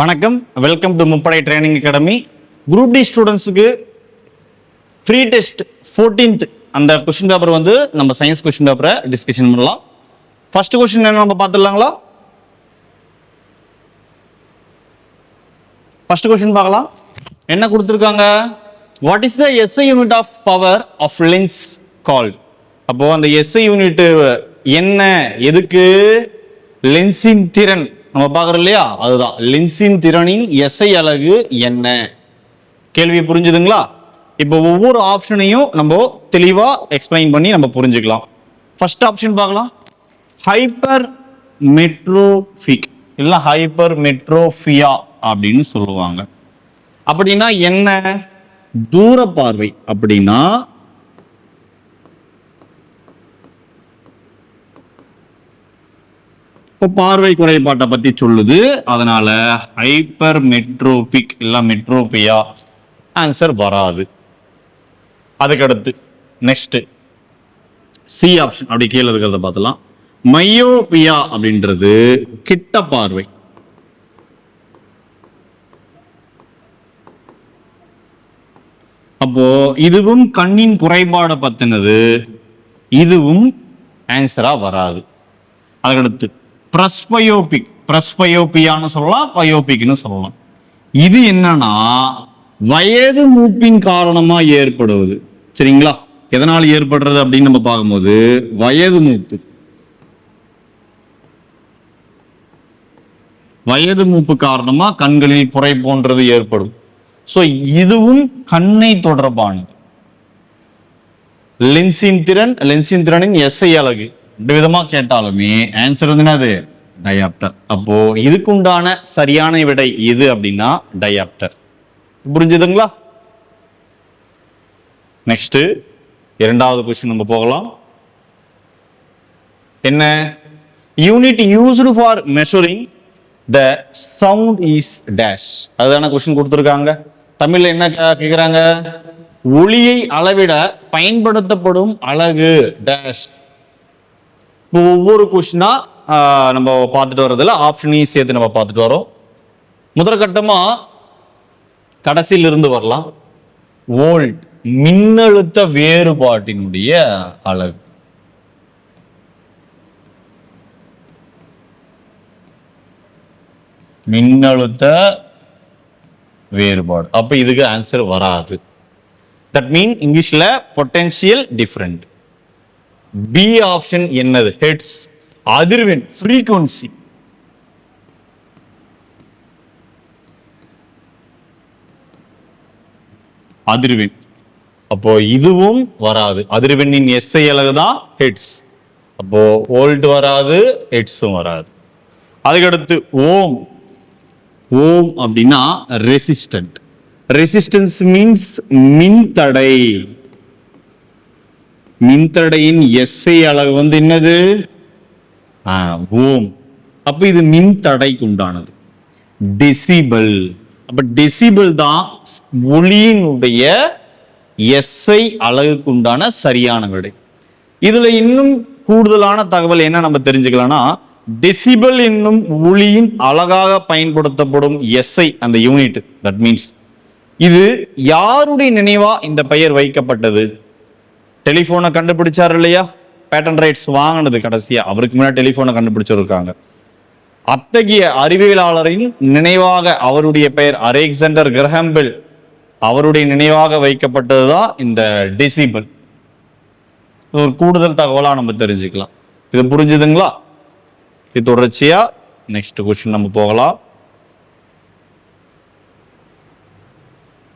வணக்கம். Welcome to Muppadai training academy group D ஸ்டூடெண்ட்ஸுக்கு free test 14th அந்த question paper வந்து நம்ம சயின்ஸ் கொஷின் பேப்பரை டிஸ்கஷன் பண்ணலாம். ஃபர்ஸ்ட் கொஷின் என்ன நம்ம பார்த்துடலாங்களா? ஃபர்ஸ்ட் கொஷின் பார்க்கலாம். என்ன கொடுத்துருக்காங்க? What is the SI unit of power of lens called அப்போது அந்த எஸ்ஐ யூனிட்டு என்ன எதுக்கு? லென்ஸின் திறன். நம்ம பார்க்குறோம் இல்லையா? அதுதான். லென்ஸின் திறனின் எஸ்ஐ அழகு என்ன? கேள்வி புரிஞ்சுதுங்களா? இப்போ ஒவ்வொரு ஆப்ஷனையும் நம்ம தெளிவாக எக்ஸ்பிளைன் பண்ணி நம்ம புரிஞ்சுக்கலாம். ஃபர்ஸ்ட் ஆப்ஷன் பார்க்கலாம். ஹைப்பர் மெட்ரோஃபிக் இல்லை ஹைப்பர் மெட்ரோஃபியா அப்படின்னு சொல்லுவாங்க. அப்படின்னா என்ன? தூர பார்வை அப்படின்னா இப்போ பார்வை குறைபாட்டை பற்றி சொல்லுது. அதனால ஹைப்பர் மெட்ரோபிக் இல்லை மெட்ரோபியா ஆன்சர் வராது. அதுக்கடுத்து நெக்ஸ்ட்டு சி ஆப்ஷன் அப்படி கீழே இருக்கிறத பார்த்தலாம் மையோபியா அப்படின்றது கிட்ட பார்வை. அப்போ இதுவும் கண்ணின் குறைபாடை பத்தினது. இதுவும் ஆன்சரா வராது. அதுக்கடுத்து பிரஸ்பயோபிக் பிரஸ்பயோபியான்னு சொல்லலாம் பயோபிக்னு சொல்லலாம். இது என்னன்னா வயது மூப்பின் காரணமா ஏற்படுவது. சரிங்களா? எதனால் ஏற்படுறது அப்படின்னு நம்ம பார்க்கும்போது வயது மூப்பு. வயது மூப்பு காரணமா கண்களில் புரை போன்றது ஏற்படும். ஸோ இதுவும் கண்ணை தொடர்பானது. லென்சின் திறன் லென்சின் திறனின் எஸ்ஐ அழகு ரெண்டு விதமா கேட்டாலுமே ஆன்சர் வந்து என்னது? டயாப்டர் அப்போ இதுக்கு உண்டான சரியான விடை எது அப்படின்னா டயாப்டர் புரிஞ்சுதுங்களா? நெக்ஸ்ட் இரண்டாவது கொஸ்டின் நம்ம போகலாம். என்ன? Unit used for measuring the sound is dash அதுதான கொஸ்டின் கொடுத்துருக்காங்க. தமிழ்ல என்ன கேட்குறாங்க கேக்குறாங்க? ஒளியை அளவிட பயன்படுத்தப்படும் அழகு டேஷ் இப்போ ஒவ்வொரு கொஷினாக நம்ம பார்த்துட்டு வர்றதுல ஆப்ஷனையும் e சேர்த்து நம்ம பார்த்துட்டு வரோம் முதற்கட்டமாக கடைசியிலிருந்து வரலாம். ஓல்ட் மின்னழுத்த வேறுபாட்டினுடைய அளவு. மின்னழுத்த வேறுபாடு. அப்போ இதுக்கு ஆன்சர் வராது. தட் மீன் இங்கிலீஷில் பொட்டென்ஷியல் டிஃப்ரெண்ட் பி ஆப்ஷன் என்னது? ஹெட்ஸ் அதிர்வெண். ஃப்ரீக்குவன்சி அதிர்வெண். அப்போ இதுவும் வராது. அதிர்வெண்ணின் எஸ்ஐ அழகு தான் ஹெட்ஸ் அப்போ ஓல்ட் வராது ஹெட்ஸும் வராது. அதுக்கடுத்து ஓம். ஓம் அப்படின்னா ரெசிஸ்டன்ட் ரெசிஸ்டன்ஸ் மீன்ஸ் மின்தடை. மின்தடையின் எஸ்ஐ அளவு வந்து என்னது? ஆ, ஓம். அப்போ இது மின்தடைக்கு உண்டானது டெசிபல் அப்ப டெசிபல் தான் ஒளியினுடைய எஸ்ஐ அழகுக்கு உண்டான சரியான விடை. இதுல இன்னும் கூடுதலான தகவல் என்ன நம்ம தெரிஞ்சுக்கலாம்னா டெசிபல் என்னும் ஒளியின் அழகாக பயன்படுத்தப்படும் எஸ்ஐ அந்த யூனிட் தட் மீன்ஸ் இது யாருடைய நினைவா இந்த பெயர் வைக்கப்பட்டது? டெலிஃபோனை கண்டுபிடிச்சார் இல்லையா? பேட்டன் ரைட்ஸ் வாங்கினது கடைசியா. அவருக்கு முன்னாடி டெலிஃபோனை கண்டுபிடிச்சிருக்காங்க. அத்தகைய அறிவியலாளரின் நினைவாக அவருடைய பெயர் அலெக்சாண்டர் கிரஹம்பெல் அவருடைய நினைவாக வைக்கப்பட்டதுதான் இந்த டிசிபிள் ஒரு கூடுதல் தகவலாக நம்ம தெரிஞ்சுக்கலாம். இது புரிஞ்சுதுங்களா? இது தொடர்ச்சியா நெக்ஸ்ட் கொஸ்டின் நம்ம போகலாம்.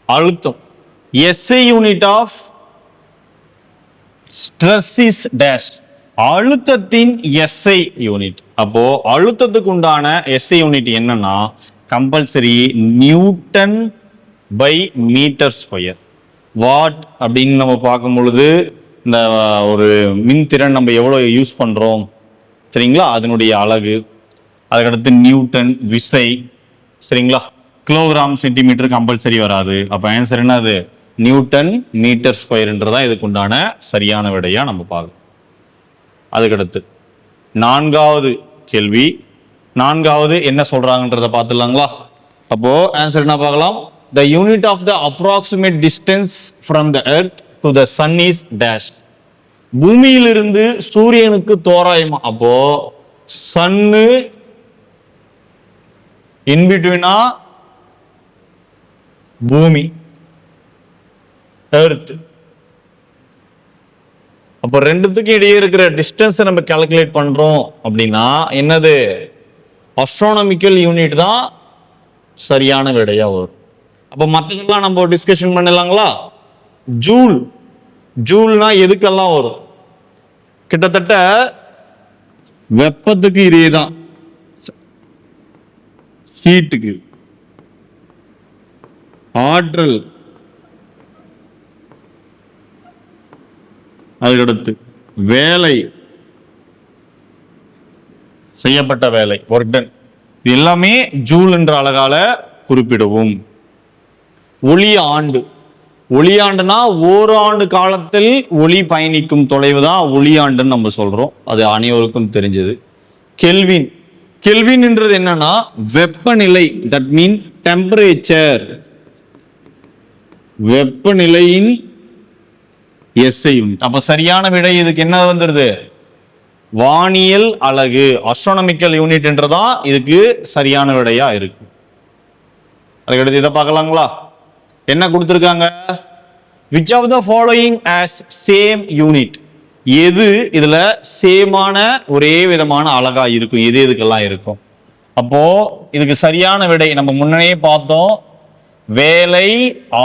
அழுத்தம். SI unit of stress is dash அழுத்தத்தின் எஸ்ஐ யூனிட் அப்போ அழுத்தத்துக்கு உண்டான எஸ்ஐ யூனிட் என்னன்னா compulsory newton by metre square what அப்படின்னு நம்ம பார்க்கும் பொழுது இந்த ஒரு மின்திறன் நம்ம எவ்வளோ யூஸ் பண்ணுறோம் சரிங்களா? அதனுடைய அழகு. அதுக்கடுத்து நியூட்டன் விசை சரிங்களா? கிலோகிராம் சென்டிமீட்டர் கம்பல்சரி வராது. அப்போ ஆன்சர் என்னது? நியூட்டன் மீட்டர் ஸ்கொயர்ன்றதான் இதுக்கு உண்டான சரியான விடையாக நம்ம பார்க்கணும். அதுக்கடுத்து நான்காவது கேள்வி நான்காவது என்ன சொல்கிறாங்கன்றத பார்த்துடலாங்களா? அப்போ ஆன்சர் என்ன பார்க்கலாம்? The unit of the approximate distance from the earth to the sun is dash பூமியிலிருந்து சூரியனுக்கு தோராயமா அப்போ சன்னு இன்பிட்வீனா பூமி. எர்த் அப்போ ரெண்டுத்துக்கும் இடையே இருக்கிற டிஸ்டன்ஸை நம்ம கால்குலேட் பண்ணுறோம் அப்படின்னா என்னது? அஸ்ட்ரானமிக்கல் யூனிட் தான் சரியான விடையாக வரும். அப்போ மற்றதெல்லாம் நம்ம டிஸ்கஷன் பண்ணலாங்களா? ஜூல் ஜூல்னா எதுக்கெல்லாம் வரும்? கிட்டத்தட்ட வெப்பத்துக்கு இதே தான். ஹீட்டுக்கு ஆற்றல். அதுக்கடுத்து வேலை. செய்யப்பட்ட வேலை ஒர்க் டன் இது எல்லாமே ஜூல் என்ற அழகால குறிப்பிடுவோம். ஒளி ஆண்டு. ஒளியாண்டுனா ஓராண்டு காலத்தில் ஒளி பயணிக்கும் தொலைவு தான் ஒளியாண்டுன்னு நம்ம சொல்றோம். அது அனைவருக்கும் தெரிஞ்சது. கெல்வின். கெல்வின்ன்றது என்னன்னா வெப்பநிலை. தட் மீன் டெம்பரேச்சர் வெப்பநிலையின் எஸ்ஐ யூனிட் அப்ப சரியான விடை இதுக்கு என்ன வந்துருது? வானியல் அலகு அஸ்ட்ரானமிக்கல் யூனிட்ன்றதா இதுக்கு சரியான விடையா இருக்கு. அதுக்கடுத்து இதை பார்க்கலாங்களா? என்ன கொடுத்துருக்காங்க? Which of the following as same unit எது இதுல சேமான ஒரே விதமான அழகா இருக்கும்? எது எதுக்கெல்லாம் இருக்கும்? அப்போ இதுக்கு சரியான விடை நம்ம முன்னே பார்த்தோம். வேலை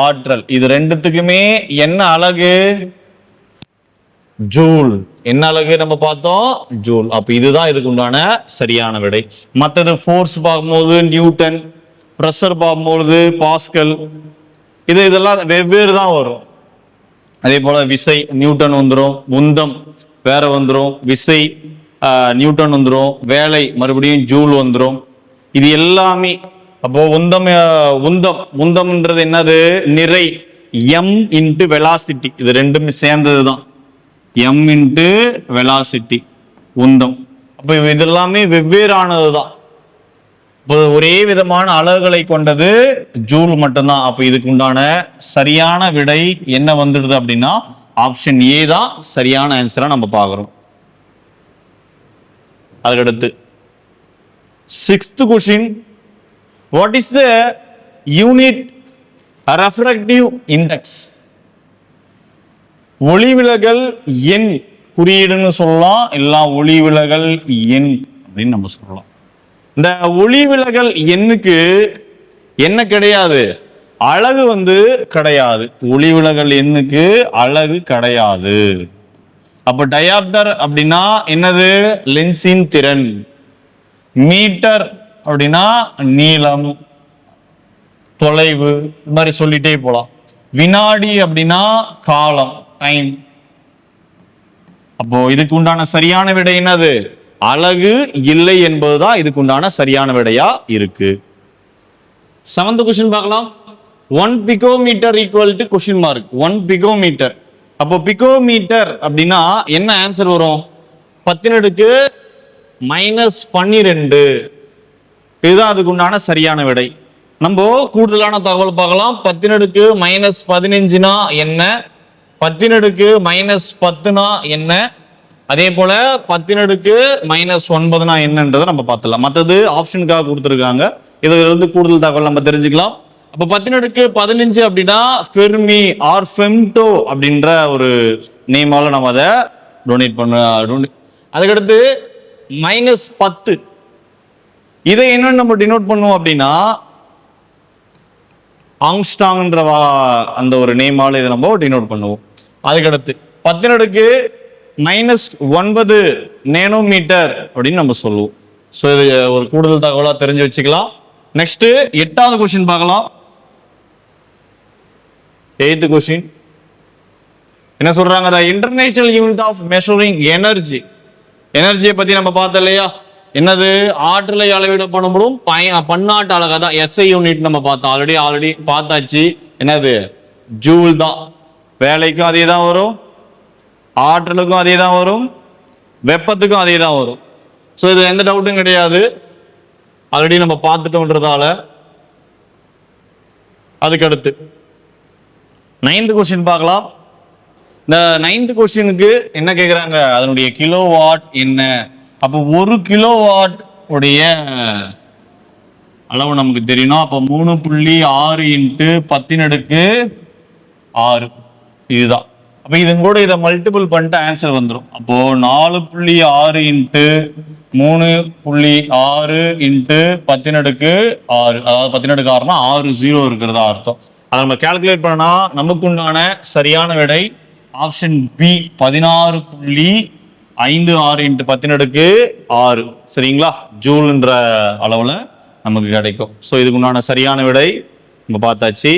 ஆற்றல். இது ரெண்டுத்துக்குமே என்ன அழகு? ஜூல். என்ன அழகு நம்ம பார்த்தோம்? ஜூல். அப்ப இதுதான் இதுக்கு உண்டான சரியான விடை. மற்றது ஃபோர்ஸ் பார்க்கும்போது நியூட்டன் ப்ரெஷர் பார்க்கும்போது பாஸ்கல். இது இதெல்லாம் வெவ்வேறு தான் வரும். அதே போல விசை நியூட்டன் வந்துடும் உந்தம் வேற வந்துடும் விசை நியூட்டன் வந்துடும் வேலை மறுபடியும் ஜூல் வந்துடும் இது எல்லாமே அப்போ உந்தம் உந்தம். உந்தம்ன்றது என்னது? நிறை. எம் இன்ட்டு வெலாசிட்டி இது ரெண்டுமே சேர்ந்தது தான் எம் இன்ட்டு வெலாசிட்டி உந்தம். அப்போ இது எல்லாமே வெவ்வேறானது தான் இப்போ ஒரே விதமான அலகுகளை கொண்டது ஜூல் மட்டும்தான். அப்போ இதுக்கு உண்டான சரியான விடை என்ன வந்துடுது அப்படின்னா ஆப்ஷன் ஏ தான் சரியான ஆன்சராக நம்ம பார்க்குறோம். அதுக்கடுத்து sixth question what is the unit refractive index ஒளிவிலகல் எண் குறியீடுன்னு சொல்லலாம் இல்ல ஒளிவிலகல் எண் அப்படின்னு நம்ம சொல்லலாம். இந்த ஒளிவிலகல் எண்ணுக்கு என்ன கிடையாது? அழகு வந்து கிடையாது. ஒளிவிலகல் எண்ணுக்கு அழகு கிடையாது. அப்ப டயாப்டர் அப்படின்னா என்னது? லென்ஸின் திறன். மீட்டர் அப்படின்னா நீளம் தொலைவு இது மாதிரி சொல்லிட்டே போகலாம் வினாடி அப்படின்னா காலம் டைம் அப்போ இதுக்கு உண்டான சரியான விடை என்னது? அழகு இல்லை என்பதுதான் இதுக்கு உண்டான சரியான விடையா இருக்கு. செவன்த் கொஸ்டின் பார்க்கலாம். One picometre equal to question mark one picometre அப்போ பிகோமீட்டர் அப்படின்னா என்ன ஆன்சர் வரும்? பத்தினடுக்கு மைனஸ் பன்னிரெண்டு. இதுதான் அதுக்கு உண்டான சரியான விடை. நம்ம கூடுதலான தகவல் பார்க்கலாம். பத்தினடுக்கு மைனஸ் பதினஞ்சுனா என்ன? பத்தினடுக்கு மைனஸ் பத்துனா என்ன? அதே போல பத்தினடுக்கு மைனஸ் ஒன்பதுனா என்னன்றதை நம்ம பார்த்துலாம் மற்றது ஆப்ஷனுக்காக கொடுத்துருக்காங்க. இதிலிருந்து கூடுதல் தகவல் நம்ம தெரிஞ்சுக்கலாம். அப்ப பத்தினடுக்கு பதினஞ்சு அப்படின்னா ஃபெர்மி ஆர் ஃபெம்டோ அப்படின்ற ஒரு நேமால நம்ம அதை டொனேட் பண்ண டொனேட் அதுக்கடுத்து மைனஸ் பத்து. இதை என்னன்னு நம்ம டினோட் பண்ணுவோம் அப்படின்னா ஆங்ஸ்டாங்ன்றவா அந்த ஒரு நேமால் இதை நம்ம டினோட் பண்ணுவோம். அதுக்கடுத்து பத்தினடுக்கு மைனஸ் ஒன்பது நேனோமீட்டர் அப்படின்னு நம்ம சொல்லுவோம். ஸோ இது ஒரு கூடுதல் தகவலாக தெரிஞ்சு வச்சுக்கலாம். நெக்ஸ்ட்டு எட்டாவது கொஷின் பார்க்கலாம். எயித்து கொஷின் என்ன சொல்றாங்க? The international unit of measuring energy எனர்ஜியை பற்றி நம்ம பார்த்தோம் இல்லையா? என்னது? ஆற்றலை அளவிட பண்ணும்போதும் பய பன்னாட்டு அழகா தான் எஸ்ஐ யூனிட் நம்ம பார்த்தோம். ஆல்ரெடி ஆல்ரெடி பார்த்தாச்சு. என்னது? ஜூல் தான். வேலைக்கும் அதே தான் வரும். ஆற்றலுக்கும் அதே தான் வரும். வெப்பத்துக்கும் அதே தான் வரும். ஸோ இது எந்த டவுட்டும் கிடையாது. ஆல்ரெடி நம்ம பார்த்துட்டோன்றதால அதுக்கடுத்து நைன்த் கொஸ்டின் பார்க்கலாம். இந்த நைன்த் கொஸ்டினுக்கு என்ன கேட்குறாங்க அதனுடைய கிலோ வாட் என்ன? அப்போ ஒரு கிலோ வாட் உடைய அளவு நமக்கு தெரியணும். அப்போ மூணு புள்ளி ஆறு இன்ட்டு பத்தினடுக்கு ஆறு. இதுதான். அப்போ இதன் கூட இதை மல்டிபிள் பண்ணிட்டு ஆன்சர் வந்துடும் அப்போது நாலு புள்ளி ஆறு இன்ட்டு மூணு புள்ளி ஆறு இன்ட்டு பத்தினடுக்கு ஆறு. அதாவது பத்தினடுக்கு ஆறுனா ஆறு ஜீரோ இருக்கிறதா அர்த்தம். அதை நம்ம கால்குலேட் பண்ணால் நமக்குண்டான சரியான விடை ஆப்ஷன் பி பதினாறு புள்ளி ஐந்து ஆறு இன்ட்டு பத்தின் அடுக்கு ஆறு. சரிங்களா? ஜூல்ன்ற அளவில் நமக்கு கிடைக்கும். ஸோ இதுக்கு உண்டான சரியான விடை நம்ம பார்த்தாச்சு.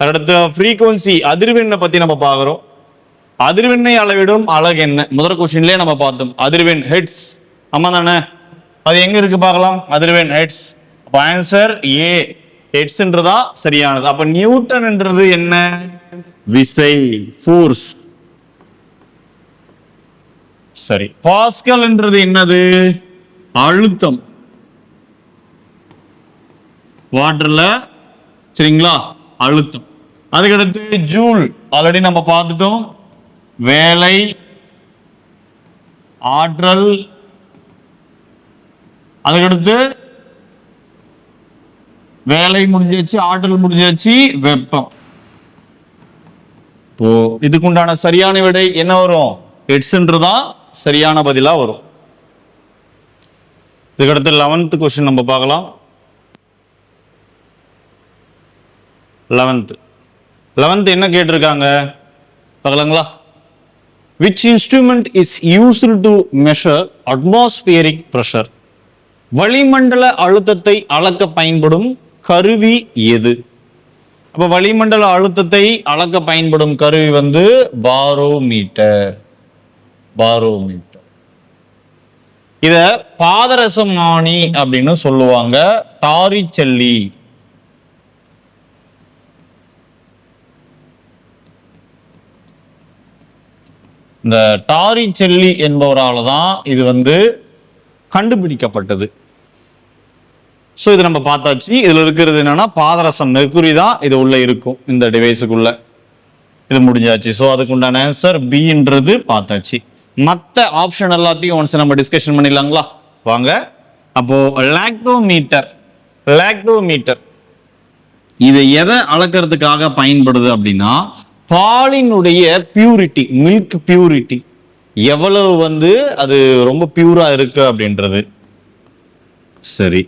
அடுத்த ஃப்ரீக்குவன்சி அதிர்வெண்ணை பற்றி நம்ம பார்க்குறோம். அதிர்வெண்ணை அளவிடும் அலகு என்ன? முதல் கொஸ்டின்லேயே நம்ம பார்த்தோம். அதிர்வெண் ஹெட்ஸ் ஆமாம் தானே? அது எங்கே இருக்குது பார்க்கலாம்? அதிர்வெண் ஹெட்ஸ் அப்போ ஆன்சர் ஏ ஹெட்ஸ்ன்றதா சரியானது. அப்போ நியூட்டன்ன்றது என்ன? விசை ஃபோர்ஸ் சரி. பாஸ்கல்ன்றது என்னது? அழுத்தம். வாட்டர்ல சரிங்களா? அழுத்தம். அதுக்கடுத்து ஜூல். ஆல்ரெடி நம்ம பார்த்துட்டோம். வேலை ஆற்றல் அதுக்கடுத்து வேலை முடிஞ்சாச்சு ஆற்றல் முடிஞ்சாச்சு வெப்பம். இப்போ இதுக்குண்டான சரியான விடை என்ன வரும்? ஹெட்ஸ்ன்றதான் சரியான பதிலா வரும். இதுக்கடுத்து லெவன்த் கொஸ்டின் நம்ம பார்க்கலாம். லெவன்த்து லெவன்த் என்ன கேட்டிருக்காங்க? பார்க்கலாங்களா? Which instrument is used to measure atmospheric pressure வளிமண்டல அழுத்தத்தை அளக்க பயன்படும் கருவி எது? அப்போ வளிமண்டல அழுத்தத்தை அளக்க பயன்படும் கருவி வந்து பாரோமீட்டர் பாரோமீட்டர் இத பாதரசமானி அப்படின்னு சொல்லுவாங்க டாரிச்செல்லி இந்த டாரி செல்லி என்பவரால தான் இது வந்து கண்டுபிடிக்கப்பட்டது. ஸோ இது நம்ம பார்த்தாச்சு. இதுல இருக்கிறது என்னன்னா பாதரசம் மெர்குரி தான் இது உள்ள இருக்கும் இந்த டிவைஸுக்குள்ளே இது முடிஞ்சாச்சு. ஸோ அதுக்கு உண்டான ஆன்சர் பின்றது பார்த்தாச்சு. மற்ற ஆப்ஷன் எல்லாத்தையும் ஒன்ஸ் நம்ம டிஸ்கஷன் பண்ணிடலாங்களா? வாங்க. அப்போ லாக்டோமீட்டர் லாக்டோமீட்டர் இது எதை அளக்கிறதுக்காக பயன்படுது அப்படின்னா பாலினுடைய பியூரிட்டி மில்க் பியூரிட்டி எவ்வளவு வந்து அது ரொம்ப பியூரா இருக்கு அப்படின்றது. சரி.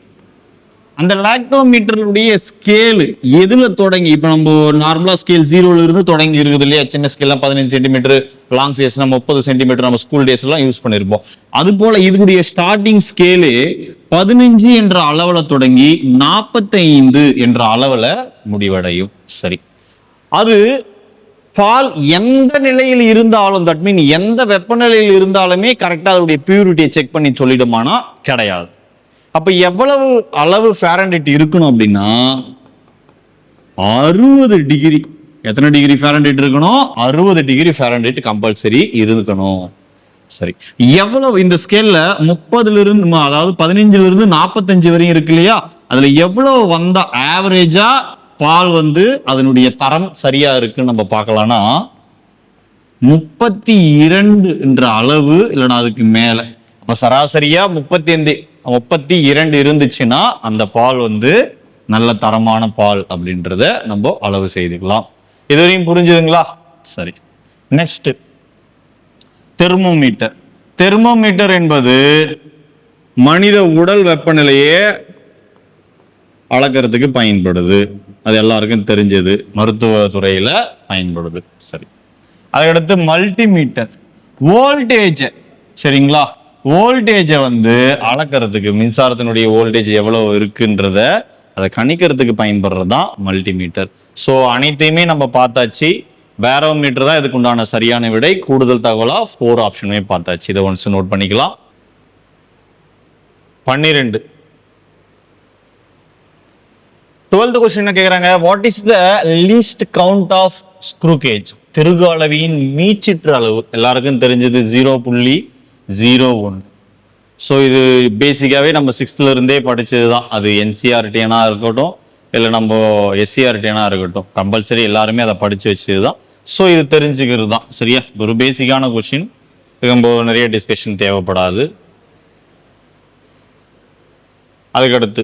அந்த லாக்டோமீட்டருடைய ஸ்கேலு எதுல தொடங்கி இப்போ நம்ம நார்மலா ஸ்கேல் ஜீரோல இருந்து தொடங்கி இருக்குது இல்லையா? சின்ன ஸ்கேல்லாம் பதினஞ்சு சென்டிமீட்டர் லாங் சைஸ்னா முப்பது சென்டிமீட்டர் நம்ம ஸ்கூல் டேஸ் எல்லாம் யூஸ் பண்ணிருப்போம். அது போல இதுடைய ஸ்டார்டிங் ஸ்கேலு பதினஞ்சு என்ற அளவுல தொடங்கி நாற்பத்தைந்து என்ற அளவுல முடிவடையும். சரி. அது பால் எந்த நிலையில் இருந்தாலும் தட் மீன் எந்த வெப்பநிலையில் இருந்தாலுமே கரெக்டா அதோடைய பியூரிட்டியை செக் பண்ணி சொல்லிடுமானா? கிடையாது. அப்போ எவ்வளவு அளவு ஃபேரன்டைட் இருக்கணும் அப்படின்னா அறுபது டிகிரி. எத்தனை டிகிரி ஃபேரன்டைட் இருக்கணும்? அறுபது டிகிரி ஃபேரன்டைட் கம்பல்சரி இருக்கணும். சரி. எவ்வளவு இந்த ஸ்கேல்ல முப்பதுல இருந்து அதாவது பதினஞ்சுல இருந்து நாற்பத்தஞ்சு வரையும் இருக்கு இல்லையா? அதுல எவ்வளவு வந்தா ஆவரேஜா பால் வந்து அதனுடைய தரம் சரியா இருக்குன்னு நம்ம பார்க்கலாம்னா முப்பத்தி இரண்டு என்ற அளவு இல்லைன்னா அதுக்கு மேல. அப்ப சராசரியா முப்பத்தி ஐந்து. முப்பத்தி இரண்டு இருந்துச்சுன்னா அந்த பால் வந்து நல்ல தரமான பால் அப்படின்றத நம்ம அளவு செய்துக்கலாம். இதுவரையும் புரிஞ்சுதுங்களா? சரி. நெக்ஸ்ட் தெர்மோமீட்டர் தெர்மோமீட்டர் என்பது மனித உடல் வெப்பநிலையை அளக்கிறதுக்கு பயன்படுது. அது எல்லாருக்கும் தெரிஞ்சது. மருத்துவ துறையில பயன்படுது. சரி. அதுக்கடுத்து மல்டிமீட்டர் வோல்டேஜ் சரிங்களா? வோல்டேஜை வந்து அளக்கிறதுக்கு மின்சாரத்தினுடைய வோல்டேஜ் எவ்வளோ இருக்குன்றத அதை கணிக்கிறதுக்கு பயன்படுறது தான் மல்டிமீட்டர் ஸோ அனைத்தையுமே நம்ம பார்த்தாச்சு. பேரோமீட்டர் தான் இதுக்கு உண்டான சரியான விடை. கூடுதல் தகவலாக ஃபோர் ஆப்ஷனுமே பார்த்தாச்சு. இதை ஒன்ஸ் நோட் பண்ணிக்கலாம். பன்னிரெண்டு. டுவெல்த் கொஸ்டின் என்ன கேட்குறாங்க what is the least count of screw gauge திருகு அளவியின் மீச்சிற்று அளவு. எல்லாருக்கும் தெரிஞ்சது ஜீரோ புள்ளி ஜீரோ ஒன் ஸோ இது பேசிக்காகவே நம்ம சிக்ஸ்த்ல இருந்தே தான் அது என்சிஆர்டினா இருக்கட்டும் இல்லை நம்ம எஸ்சிஆர்டினா இருக்கட்டும். கம்பல்சரி எல்லாருமே அதை படித்து வச்சது தான் ஸோ இது தெரிஞ்சுக்கிறது தான் சரியா? ஒரு பேசிக்கான கொஷின் ரொம்ப நிறைய டிஸ்கஷன் தேவைப்படாது. அதுக்கடுத்து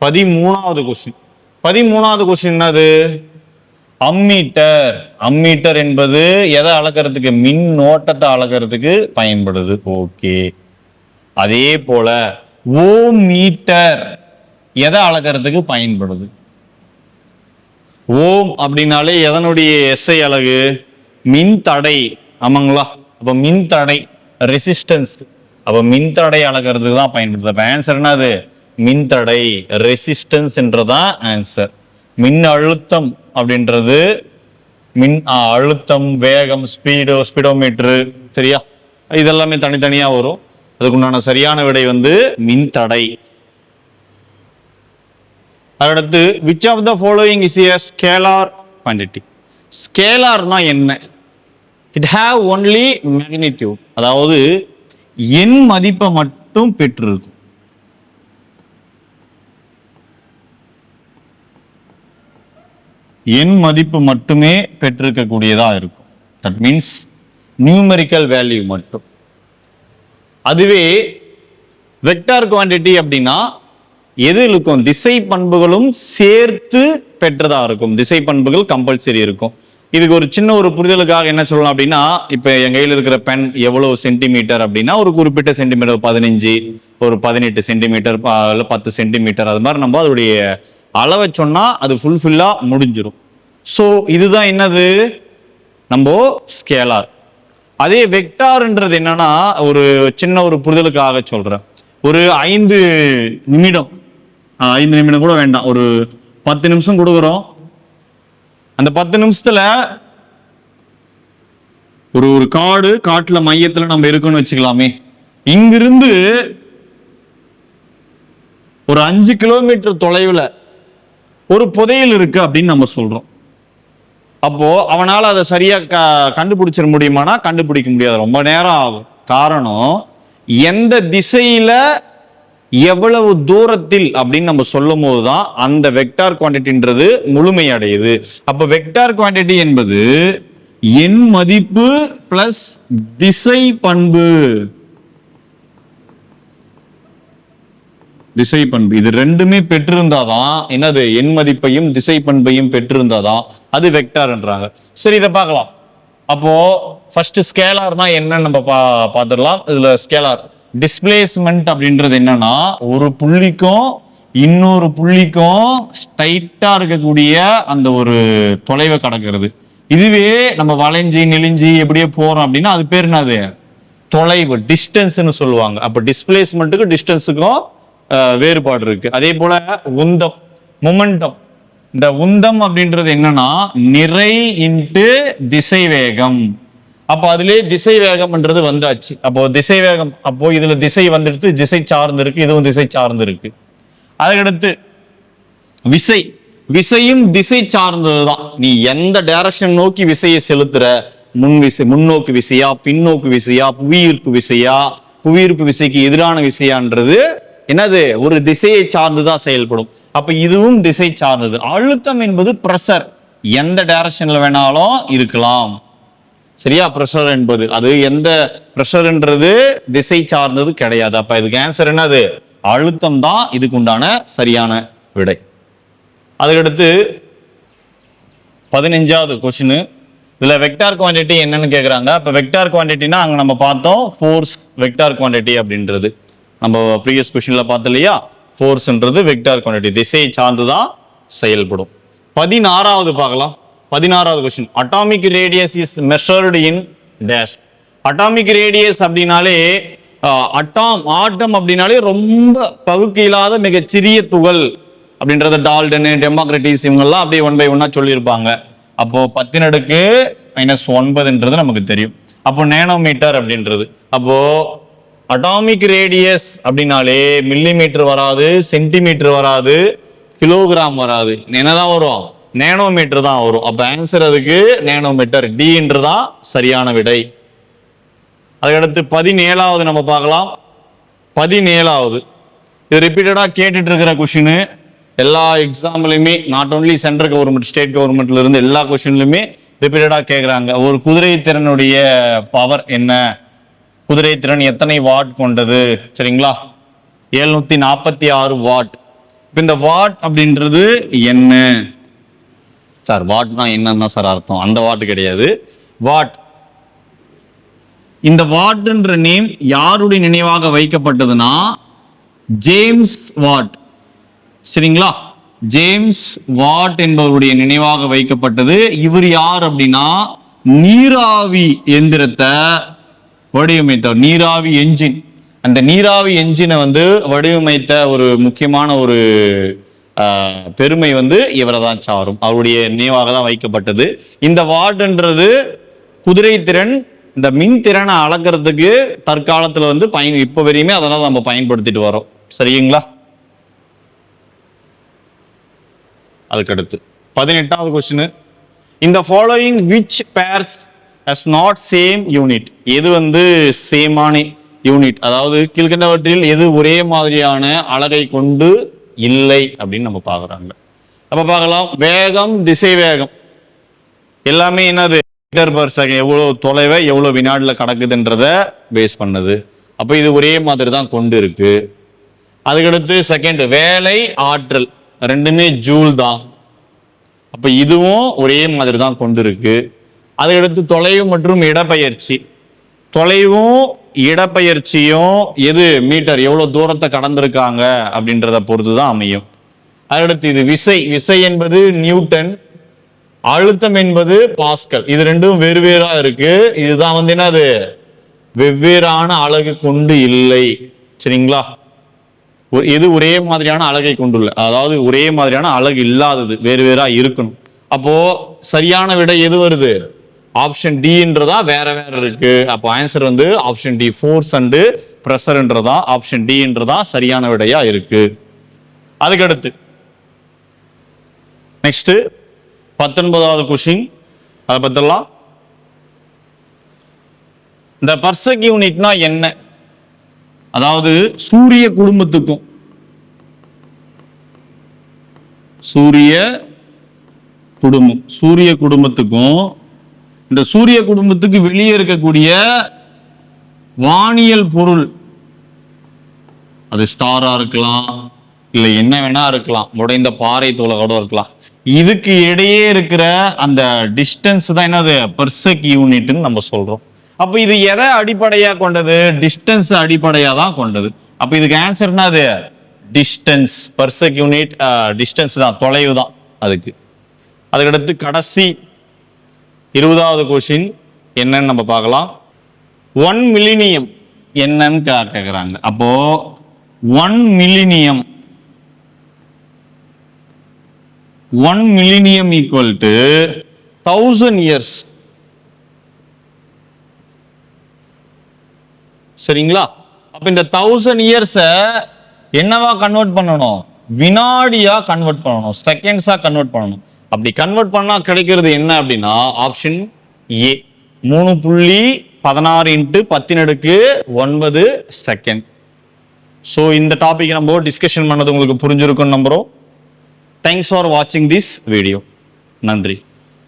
பதிமூணாவது கொஸ்டின் பதிமூணாவது கொஸ்டின் என்னது? அம்மீட்டர். அம்மீட்டர் என்பது எதை அளக்கிறதுக்கு? மின் ஓட்டத்தை அளக்கிறதுக்கு பயன்படுது. ஓகே. அதே போல ஓம் மீட்டர் எதை அளக்கிறதுக்கு பயன்படுது? ஓம் அப்படின்னாலே எதனுடைய எஸ்ஐ அழகு? மின் தடை. ஆமாங்களா? அப்போ மின் தடை ரெசிஸ்டன்ஸ் அப்போ மின் தடை அளக்கிறதுக்கு தான் பயன்படுது. அப்போ ஆன்சர் அது? மின் தடை ரெசிஸ்டன்ஸ் என்றதான் ஆன்சர் மின் அழுத்தம் அப்படின்றது மின் அழுத்தம் வேகம் ஸ்பீடோ ஸ்பீடோமீட்டரு சரியா? இதெல்லாமே தனித்தனியாக வரும். அதுக்குண்டான சரியான விடை வந்து மின் தடை. அடுத்து which of the following is a scalar quantity ஸ்கேலார்னா என்ன? இட் ஹாவ் ஒன்லி மேக்னிடியூட் அதாவது எண் மதிப்பை மட்டும் பெற்றிருக்கும். எண் மதிப்பு மட்டுமே பெற்றிருக்கக்கூடியதா இருக்கும். தட் மீன்ஸ் நியூமெரிக்கல் வேல்யூ மட்டும். அதுவே வெக்டார் குவாண்டிட்டி அப்படின்னா எது இருக்கும்? திசை பண்புகளும் சேர்த்து பெற்றதா இருக்கும். திசை பண்புகள் கம்பல்சரி இருக்கும். இதுக்கு ஒரு சின்ன ஒரு புரிதலுக்காக என்ன சொல்லலாம் அப்படின்னா இப்ப என் கையில் இருக்கிற பென் எவ்வளவு சென்டிமீட்டர் அப்படின்னா ஒரு குறிப்பிட்ட சென்டிமீட்டர் பதினஞ்சு ஒரு பதினெட்டு சென்டிமீட்டர் இல்ல பத்து சென்டிமீட்டர் அது மாதிரி நம்ம அதோடைய அளவை சொன்னா அது ஃபுல்ஃபில்லா முடிஞ்சிடும் ஸோ இதுதான் என்னது? நம்ம ஸ்கேலார் அதே வெக்டார்ன்றது என்னன்னா ஒரு சின்ன ஒரு புரிதலுக்காக சொல்றேன். ஒரு ஐந்து நிமிடம். ஆ, ஐந்து நிமிடம் கூட வேண்டாம். ஒரு பத்து நிமிஷம் கொடுக்குறோம். அந்த பத்து நிமிஷத்துல ஒரு ஒரு காடு காட்டுல மையத்துல நம்ம இருக்கோம்னு வச்சுக்கலாமே. இங்கிருந்து ஒரு அஞ்சு கிலோமீட்டர் தொலைவில் ஒரு புதையல் இருக்கு அப்படின்னு நம்ம சொல்றோம். அப்போ அவனால் அதை சரியா க கண்டுபிடிச்சிட முடியுமானா கண்டுபிடிக்க முடியாது. ரொம்ப நேரம் ஆகும். காரணம் எந்த திசையில எவ்வளவு தூரத்தில் அப்படின்னு நம்ம சொல்லும் போதுதான் அந்த வெக்டார் குவாண்டிட்டின்றது முழுமையடையுது. அப்ப வெக்டார் குவாண்டிட்டி என்பது எண் மதிப்பு பிளஸ் திசை பண்பு. திசை பண்பு இது ரெண்டுமே பெற்றிருந்தாதான் என்னது? எண் மதிப்பையும் திசை பண்பையும் பெற்றிருந்தாதான் அது வெக்டார்ன்றாங்க சரி இதை பார்க்கலாம். அப்போ ஃபர்ஸ்ட் ஸ்கேலார் தான் என்னன்னு நம்ம பா பார்த்துடலாம். இதுல ஸ்கேலார் டிஸ்பிளேஸ்மெண்ட் அப்படின்றது என்னன்னா ஒரு புள்ளிக்கும் இன்னொரு புள்ளிக்கும் ஸ்ட்ரைட்டா இருக்கக்கூடிய அந்த ஒரு தொலைவை கடக்கிறது. இதுவே நம்ம வளைஞ்சி நெளிஞ்சி எப்படியே போறோம் அப்படின்னா அது பேர் என்னது? தொலைவு டிஸ்டன்ஸ்னு சொல்லுவாங்க. அப்ப டிஸ்பிளேஸ்மெண்ட்டுக்கும் டிஸ்டன்ஸுக்கும் வேறுபாடு இருக்கு. அதே போல உந்தம் மொமெண்டம் இந்த உந்தம் அப்படின்றது என்னன்னா நிறை இன்ட்டு திசை வேகம் அப்போ அதுலேயே திசை வேகம்ன்றது வந்தாச்சு. அப்போ திசை வேகம் அப்போ இதுல திசை வந்துடுத்து திசை சார்ந்து இருக்கு இதுவும் திசை சார்ந்து இருக்கு அதுக்கடுத்து விசை. விசையும் திசை சார்ந்ததுதான். நீ எந்த டைரக்ஷன் நோக்கி விசையை செலுத்துற? முன் விசை முன்னோக்கு விசையா பின்னோக்கு விசையா புவியீர்ப்பு விசையா? புவியீர்ப்பு விசைக்கு எதிரான விசையான்றது என்னது? ஒரு திசையை சார்ந்துதான் செயல்படும். அப்ப இதுவும் திசை சார்ந்தது. அழுத்தம் என்பது ப்ரெஷர் எந்த டைரக்ஷன்ல வேணாலும் இருக்கலாம். சரியா? ப்ரெஷர் என்பது. அது எந்த ப்ரெஷர்ன்றது திசை சார்ந்தது கிடையாது. அப்ப இதுக்கு ஆன்சர் என்னது? அழுத்தம் தான் இதுக்கு உண்டான சரியான விடை. அதுக்கடுத்து பதினஞ்சாவது கொஸ்டின் இதுல வெக்டார் குவாண்டிட்டி என்னன்னு கேக்குறாங்க. இப்போ வெக்டார் குவான்டிட்டினா அங்க நம்ம பார்த்தோம் ஃபோர்ஸ் வெக்டார் குவான்டிட்டி அப்படின்றது. நம்ம ப்ரீவியஸ் கொஷின்ல பார்த்தோம் இல்லையா? ஃபோர்ஸ்ன்றது வெக்டார் குவான்டிட்டி திசையை சார்ந்து தான் செயல்படும். பதினாறாவது பார்க்கலாம். பதினாறாவது question atomic radius is measured in dash atomic radius அப்படின்னாலே அட்டாம் ஆட்டம் அப்படின்னாலே ரொம்ப பகுக்கு இல்லாத மிகச்சிறிய துகள் அப்படின்றத டால்டனு டெமோக்ரட்டிஸ் இவங்கெல்லாம் அப்படியே ஒன் பை ஒன்னா சொல்லியிருப்பாங்க. அப்போ பத்தினடுக்கு மைனஸ் ஒன்பதுன்றது நமக்கு தெரியும். அப்போ நேனோமீட்டர் அப்படின்றது. அப்போ அட்டாமிக் ரேடியஸ் அப்படின்னாலே மில்லிமீட்டர் வராது சென்டிமீட்டர் வராது கிலோகிராம் வராது. என்னதான் வரும்? நேனோமீட்டர் தான் வரும். அப்போ ஆன்சர் அதுக்கு நேனோமீட்டர். டின்றதான் சரியான விடை. அதுக்கடுத்து பதினேழாவது நம்ம பார்க்கலாம். பதினேழாவது. இது ரிப்பீட்டடாக கேட்டுட்டு இருக்கிற கொஷின் எல்லா எக்ஸாம்லையுமே not only central government state கவர்மெண்ட்ல இருந்து எல்லா கொஷின்லையுமே ரிப்பீட்டடாக கேட்குறாங்க ஒரு குதிரை திறனுடைய பவர் என்ன? குதிரை திறன் எத்தனை வாட் கொண்டது? சரிங்களா? எழுநூத்தி நாற்பத்தி ஆறு வாட். இப்போ இந்த வாட் அப்படின்றது என்ன? சார் வாட்னா என்னன்னா சார் அர்த்தம். அந்த வாட் கிடையாது. வாட். இந்த வாட்ன்ற நேம் யாருடைய நினைவாக வைக்கப்பட்டதுன்னா ஜேம்ஸ் வாட். சரிங்களா? ஜேம்ஸ் வாட் என்பவருடைய நினைவாக வைக்கப்பட்டது. இவர் யார் அப்படின்னா நீராவி எந்திரத்தை வடிவமைத்த நீராவி என்ஜின். அந்த நீராவி என்ஜினை வந்து வடிவமைத்த ஒரு முக்கியமான ஒரு பெருமை வந்து இவரை தான் சாரும். அவருடைய நினைவாக தான் வைக்கப்பட்டது. இந்த வார்டுன்றது குதிரை திறன் இந்த மின் திறனை அளக்கிறதுக்கு தற்காலத்தில் வந்து பயன் இப்போ வரையுமே அதெல்லாம் நம்ம பயன்படுத்திட்டு வரோம். சரிங்களா? அதுக்கடுத்து. பதினெட்டாவது கொஸ்டின் இந்த following which pairs has not same unit எது வந்து சேமான யூனிட் அதாவது கீழ்கண்டவற்றில் எது ஒரே மாதிரியான அழகை கொண்டு இல்லை அப்படின்னு நம்ம பார்க்குறாங்க. அப்போ பார்க்கலாம். வேகம் திசை வேகம் எல்லாமே என்னது? மீட்டர் பர் செகண்ட் எவ்வளோ தொலைவை எவ்வளோ வினாடில் கடக்குதுன்றத பேஸ் பண்ணுது. அப்போ இது ஒரே மாதிரி தான் கொண்டு இருக்கு. அதுக்கடுத்து செகண்ட் வேலை ஆற்றல். ரெண்டுமே ஜூல் தான். அப்போ இதுவும் ஒரே மாதிரி தான் கொண்டு இருக்குது அதையடுத்து தொலைவு மற்றும் இடப்பெயர்ச்சி. தொலைவும் இடப்பெயர்ச்சியும் எது மீட்டர் எவ்வளோ தூரத்தை கடந்திருக்காங்க அப்படின்றத பொறுத்து தான் அமையும். அதடுத்து இது விசை விசை என்பது நியூட்டன் அழுத்தம் என்பது பாஸ்கல். இது ரெண்டும் வெவ்வேறாக இருக்கு. இதுதான் வந்து என்னது? வெவ்வேறான அழகு கொண்டு இல்லை. சரிங்களா? எது ஒரே மாதிரியான அழகை கொண்டுள்ள அதாவது ஒரே மாதிரியான அழகு இல்லாதது வேறு வேறா இருக்கணும். அப்போ சரியான விடை எது வருது? ஆப்ஷன் டின்றதா வேற வேற இருக்கு. அப்போ ஆன்சர் வந்து ஆப்ஷன் டி ஃபோர்ஸ் அண்டு ப்ரெஷர்ன்றதா ஆப்ஷன் டின்றதா சரியான விடையா இருக்கு. அதுக்கடுத்து நெக்ஸ்ட் பத்தொன்பதாவது கொஷின் அதை பத்திரலாம் இந்த பர்சக் யூனிட்னா என்ன? அதாவது சூரிய குடும்பத்துக்கும் சூரிய குடும்பம் சூரிய குடும்பத்துக்கும் இந்த சூரிய குடும்பத்துக்கு வெளியே இருக்கக்கூடிய வானியல் பொருள். அது ஸ்டாரா இருக்கலாம் இல்லை என்ன வேணா இருக்கலாம் உடைந்த பாறை தோலை கூட இருக்கலாம். இதுக்கு இடையே இருக்கிற அந்த டிஸ்டன்ஸ் தான் என்னது? பெர்செக் யூனிட்னு நம்ம சொல்றோம். அப்ப இது எதை அடிப்படையா கொண்டது? டிஸ்டன்ஸ் அடிப்படையா தான் கொண்டது. அப்ப இதுக்கு ஆன்சர் என்னது? டிஸ்டன்ஸ் பெர்செக் யூனிட் டிஸ்டன்ஸ் தான் தொலைவு தான் அதுக்கு. அதுக்கடுத்து கடைசி இருபதாவது கொஷின் என்னன்னு நம்ம பார்க்கலாம். ஒன் மில்லினியம் என்னன்னு கேட்குறாங்க அப்போ one millennium one millennium equal to thousand years சரிங்களா? அப்ப இந்த தௌசண்ட் இயர்ஸ என்னவா கன்வெர்ட் பண்ணணும்? வினாடியா கன்வெர்ட் பண்ணணும்? செகண்ட்ஸா கன்வெர்ட் பண்ணணும். அப்படி கன்வெர்ட் பண்ணால் கிடைக்கிறது என்ன அப்படின்னா ஆப்ஷன் ஏ மூணு புள்ளி பதினாறு இன்ட்டு பத்தினடுக்கு ஒன்பது செகண்ட் ஸோ இந்த டாபிக் நம்ம டிஸ்கஷன் பண்ணது உங்களுக்கு புரிஞ்சிருக்கும்னு நம்புகிறோம் தேங்க்ஸ் ஃபார் வாட்சிங் திஸ் வீடியோ நன்றி.